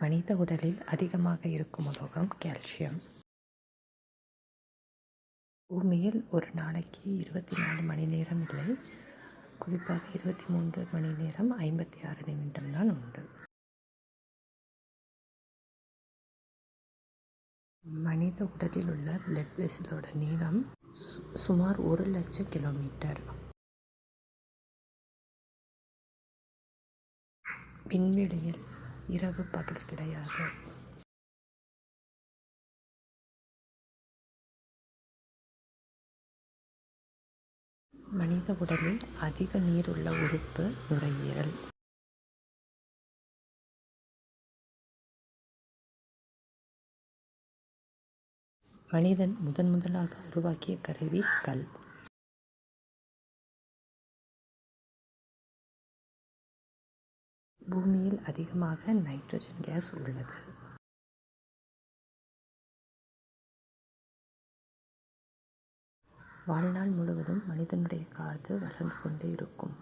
மனித உடலில் அதிகமாக இருக்கும் உலோகம் கால்சியம் பூமியில் ஒரு நாளைக்கு இருபத்தி நாலு மணி நேரம் இல்லை. குறிப்பாக இருபத்தி மூன்று மணி நேரம் ஐம்பத்தி ஆறு நிமிடம் தான் உண்டு. மனித உடலில் உள்ள பிளட் வெசலோட நீளம் சு- சுமார் ஒரு லட்சம் கிலோமீட்டர் விண்வெளியில் இரவு பகல் கிடையாது. மனித உடலில் அதிக நீர் உள்ள உறுப்பு நுரையீரல். மனிதன் முதன் முதலாக உருவாக்கிய கருவி கல். பூமியில் அதிகமாக நைட்ரஜன் கேஸ் உள்ளது. வாழ்நாள் முழுவதும் மனிதனுடைய காது வளர்ந்து கொண்டே இருக்கும்.